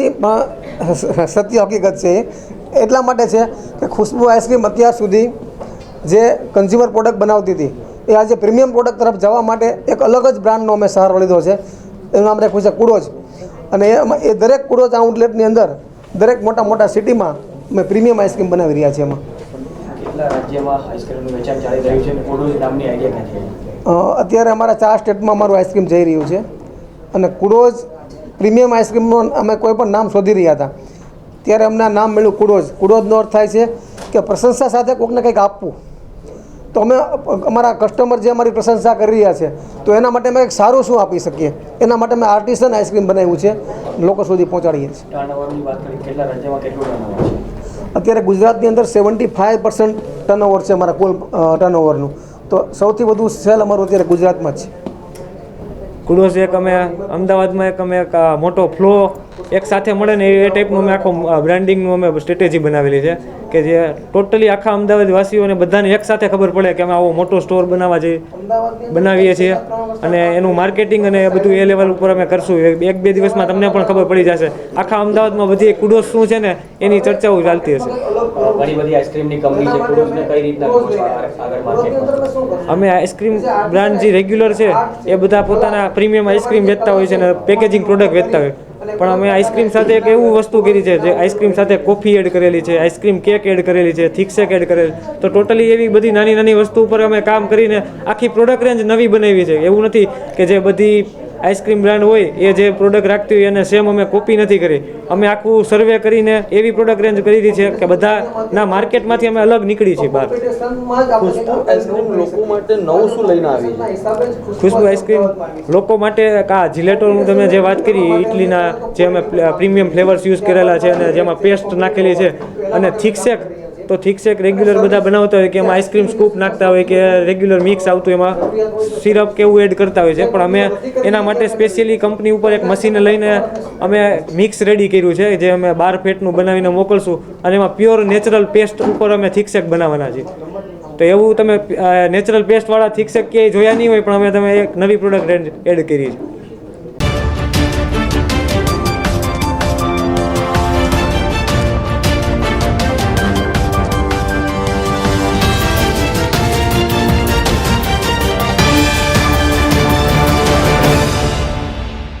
નથી પણ સત્ય હકીકત છે. એટલા માટે છે કે ખુશ્બુ આઈસ્ક્રીમ અત્યાર સુધી જે કન્ઝ્યુમર પ્રોડક્ટ બનાવતી હતી એ આજે પ્રીમિયમ પ્રોડક્ટ તરફ જવા માટે એક અલગ જ બ્રાન્ડનો અમે સહારો લીધો છે. એનું નામ રાખ્યું છે કુડોજ. અને એમાં એ દરેક કુડોજ આઉટલેટની અંદર દરેક મોટા મોટા સિટીમાં અમે પ્રીમિયમ આઈસ્ક્રીમ બનાવી રહ્યા છીએ એમાં. અત્યારે અમારા ચાર સ્ટેટમાં અમારું આઈસ્ક્રીમ જઈ રહ્યું છે. અને કુડોઝ પ્રીમિયમ આઈસ્ક્રીમનું અમે કોઈ પણ નામ શોધી રહ્યા હતા. ત્યારે અમને નામ મળ્યું કુડોજ. કુડોજનો અર્થ થાય છે કે પ્રશંસા સાથે કોઈકને કંઈક આપવું. તો અમે અમારા કસ્ટમર જે અમારી પ્રશંસા કરી રહ્યા છે તો એના માટે અમે એક સારું શું આપી શકીએ? એના માટે અમે આર્ટિસન આઈસ્ક્રીમ બનાવ્યું છે લોકો સુધી પહોંચાડીએ છીએ. અત્યારે ગુજરાતની અંદર સેવન્ટી ફાઇવ પર્સન્ટ ટર્નઓવર છે અમારા કુલ ટર્નઓવરનું તો સૌથી વધુ સેલ અમારું અત્યારે ગુજરાતમાં જ છે. કુડોસ એક અમે, અમદાવાદમાં એક અમે એક મોટો ફ્લો એક સાથે મળે ને એ ટાઈપનું અમે આખો બ્રાન્ડિંગનું અમે સ્ટ્રેટેજી બનાવેલી છે. કે જે ટોટલી આખા અમદાવાદ વાસીઓને બધાને એક સાથે ખબર પડે કે અમે આવો મોટો સ્ટોર બનાવવા જઈએ બનાવીએ છીએ. અને એનું માર્કેટિંગ અને બધું એ લેવલ ઉપર અમે કરશું. એક બે દિવસમાં તમને પણ ખબર પડી જશે. આખા અમદાવાદમાં બધી કુડોસ શું છે ને એની ચર્ચાઓ ચાલતી હશે. ઘણી બધી આઈસ્ક્રીમની કંપની છે. કોડોઝને કઈ રીતના કરો છો? આગળ માર્કેટમાં અમે આઈસ્ક્રીમ બ્રાન્ડ જે રેગ્યુલર છે એ બધા પોતાના પ્રીમિયમ આઈસ્ક્રીમ વેચતા હોય છે અને પેકેજિંગ પ્રોડક્ટ વેચતા હોય. પણ અમે આઈસ્ક્રીમ સાથે એક એવું વસ્તુ કરી છે જે આઈસ્ક્રીમ સાથે કોફી એડ કરેલી છે આઈસ્ક્રીમ કેક એડ કરેલી છે થિક શેક એડ કરેલી. તો ટોટલી એવી બધી નાની નાની વસ્તુ ઉપર અમે કામ કરીને આખી પ્રોડક્ટ રેન્જ નવી બનાવી છે. એવું નથી કે જે બધી આઈસ્ક્રીમ બ્રાન્ડ હોય એ જે પ્રોડક્ટ રાખતી હોય એને સેમ અમે કોપી નથી કરી. અમે આખું સર્વે કરીને એવી પ્રોડક્ટ રેન્જ કરી છે કે બધાના માર્કેટમાંથી અમે અલગ નીકળી છીએ બહાર. લોકો માટે નવું શું લઈને આવી ખુશ્બુ આઈસ્ક્રીમ લોકો માટે આ જિલેટોનું તમે જે વાત કરી ઇટલીના જે અમે પ્રીમિયમ ફ્લેવર્સ યુઝ કરેલા છે અને જેમાં પેસ્ટ નાખેલી છે અને થિકસેક તો થિકસેક રેગ્યુલર બધા બનાવતા હોય કે એમાં આઈસ્ક્રીમ સ્કૂપ નાખતા હોય કે રેગ્યુલર મિક્સ આવતું એમાં સિરપ કે એવું એડ કરતા હોય છે. પણ અમે એના માટે સ્પેશિયલી કંપની ઉપર એક મશીન લઈને અમે મિક્સ રેડી કર્યું છે જે અમે બાર ફેટનું બનાવીને મોકલશું. અને એમાં પ્યોર નેચરલ પેસ્ટ ઉપર અમે થિકસેક બનાવવાના છીએ. તો એવું તમે નેચરલ પેસ્ટવાળા થિકસેક ક્યાંય જોયા નહીં હોય પણ અમે તમે એક નવી પ્રોડક્ટ એડ કરી છે.